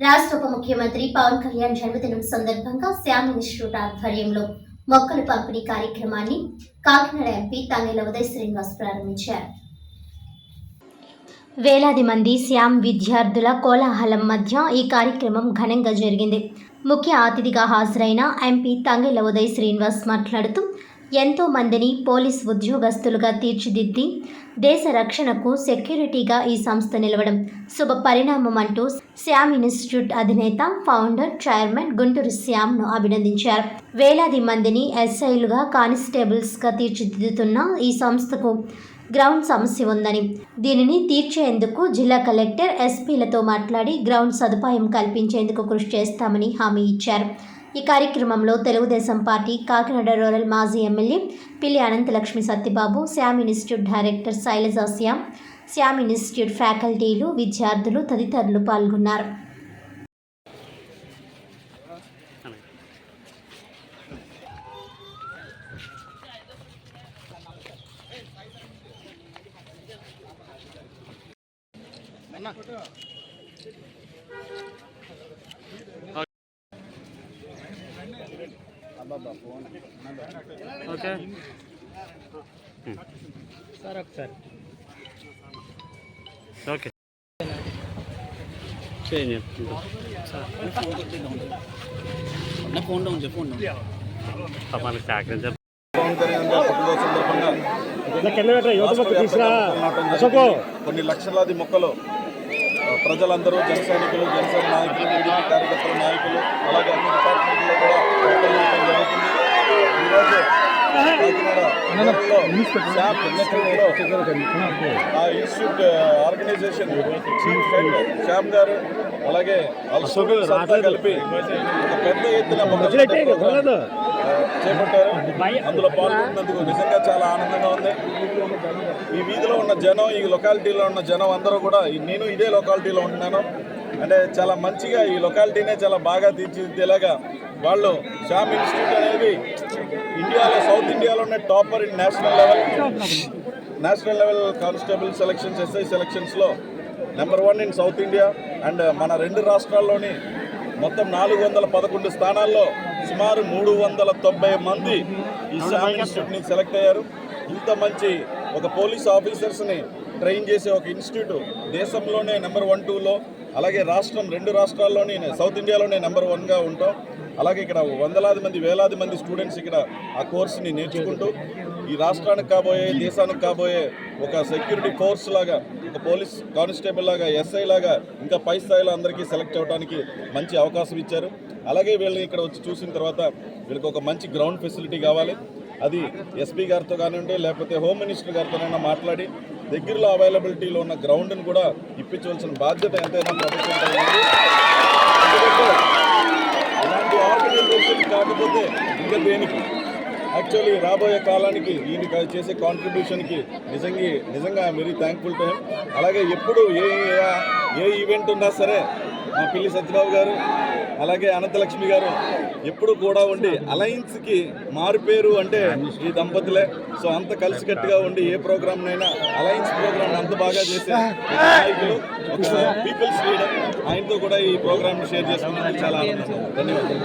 రాష్ట్ర ఉప ముఖ్యమంత్రి పవన్ కళ్యాణ్ జన్మదినం సందర్భంగా శ్యామ్ ఇన్స్టిట్యూట్ ఆధ్వర్యంలో మొక్కలు పంపిణీ కార్యక్రమాన్ని కాకినాడ ఎంపీ తంగెల ఉదయ్ శ్రీనివాస్ ప్రారంభించారు. వేలాది మంది శ్యామ్ విద్యార్థుల కోలాహలం మధ్య ఈ కార్యక్రమం ఘనంగా జరిగింది. ముఖ్య అతిథిగా హాజరైన ఎంపీ తంగెల ఉదయ్ శ్రీనివాస్ మాట్లాడుతూ ఎంతో మందిని పోలీస్ ఉద్యోగస్తులుగా తీర్చిదిద్ది దేశ రక్షణకు సెక్యూరిటీగా ఈ సంస్థ నిలవడం శుభ పరిణామం అంటూ శ్యామ్ ఇన్స్టిట్యూట్ అధినేత ఫౌండర్ చైర్మన్ గుంటూరు శ్యామ్ను అభినందించారు. వేలాది మందిని ఎస్ఐలుగా కానిస్టేబుల్స్గా తీర్చిదిద్దుతున్న ఈ సంస్థకు గ్రౌండ్ సమస్య ఉందని దీనిని తీర్చేందుకు జిల్లా కలెక్టర్ ఎస్పీలతో మాట్లాడి గ్రౌండ్ సదుపాయం కల్పించేందుకు కృషి చేస్తామని హామీ ఇచ్చారు. ఈ కార్యక్రమంలో తెలుగుదేశం పార్టీ కాకినాడ రూరల్ మాజీ MLA Pilli Anantalakshmi Satyababu Shyam institute director Sailaja Shyam Shyam institute ఫ్యాకల్టీలు విద్యార్థులు తదితరులు పాల్గొన్నారు. ఓకే. సార్ ఒకసారి. ఓకే. ఫోన్ డౌన్ మనకి. కొన్ని లక్షలాది మొక్కలు ప్రజలందరూ జన సైనికులు జనసేన నాయకులు టీడీపీ కార్యకర్తల నాయకులు అలాగే అన్ని ఇన్స్టిట్యూట్ ఆర్గనైజేషన్ చీఫ్ శ్యామ్ గారు అలాగే వాళ్ళ కలిపి ఒక పెద్ద ఎత్తున చేపట్టారు అందులో పాల్గొన్నందుకు నిజంగా చాలా ఆనందంగా ఉంది ఈ వీధిలో ఉన్న జనం ఈ లొకాలిటీలో ఉన్న జనం అందరూ కూడా నేను ఇదే లొకాలిటీలో ఉంటున్నాను. అంటే చాలా మంచిగా ఈ లొకాలిటీనే చాలా బాగా తీర్చిదిద్దేలాగా వాళ్ళు శ్యామ్ ఇన్స్టిట్యూట్ అనేది ఇండియాలో సౌత్ ఇండియాలోనే topper in national level national level constable selections SI సెలక్షన్స్లో number one in south India and మన రెండు రాష్ట్రాల్లోని మొత్తం నాలుగు వందల పదకొండు స్థానాల్లో సుమారు మూడు వందల తొంభై మంది ఈ శ్యామ్ ఇన్స్టిట్యూట్ని సెలెక్ట్ అయ్యారు. ఇంత మంచి ఒక పోలీస్ ఆఫీసర్స్ని ట్రైన్ చేసే ఒక ఇన్స్టిట్యూట్ దేశంలోనే నెంబర్ వన్ టూలో అలాగే రాష్ట్రం రెండు రాష్ట్రాల్లోని సౌత్ ఇండియాలోనే నెంబర్ వన్గా ఉంటాం. అలాగే ఇక్కడ వందలాది మంది వేలాది మంది స్టూడెంట్స్ ఇక్కడ ఆ కోర్సుని నేర్చుకుంటూ ఈ రాష్ట్రానికి కాబోయే దేశానికి కాబోయే ఒక సెక్యూరిటీ ఫోర్స్ లాగా ఒక పోలీస్ కానిస్టేబుల్ లాగా ఎస్ఐ లాగా ఇంకా పై స్థాయిలో అందరికీ సెలెక్ట్ అవ్వడానికి మంచి అవకాశం ఇచ్చారు. అలాగే వీళ్ళని ఇక్కడ వచ్చి చూసిన తర్వాత వీళ్ళకి ఒక మంచి గ్రౌండ్ ఫెసిలిటీ కావాలి. అది ఎస్పీ గారితో కానివ్వండి లేకపోతే హోమ్ మినిస్టర్ గారితోనైనా మాట్లాడి దగ్గరలో అవైలబిలిటీలో ఉన్న గ్రౌండ్ని కూడా ఇప్పించవలసిన బాధ్యత ఎంతైనా ప్రభుత్వం ఆర్గనైజేషన్ కాకపోతే ఇంకా దేనికి? యాక్చువల్లీ రాబోయే కాలానికి ఈయన చేసే కాంట్రిబ్యూషన్కి నిజంగా నిజంగా వెరీ థ్యాంక్ఫుల్ టు అలాగే ఎప్పుడు ఏ ఏ- ఈవెంట్ ఉన్నా సరే మా పిల్లి సత్యరావు గారు అలాగే అనంతలక్ష్మి గారు ఎప్పుడు కూడా ఉండి అలయన్స్కి మారిపేరు అంటే ఈ దంపతులే. సో అంత కలిసికట్టుగా ఉండి ఏ ప్రోగ్రామ్నైనా అలయన్స్ ప్రోగ్రామ్ అంత బాగా చేసే నాయకులు ఒక పీపుల్స్ లీడర్ ఆయనతో కూడా ఈ ప్రోగ్రామ్ షేర్ చేసుకున్నందుకు చాలా ఆనందం ధన్యవాదాలు.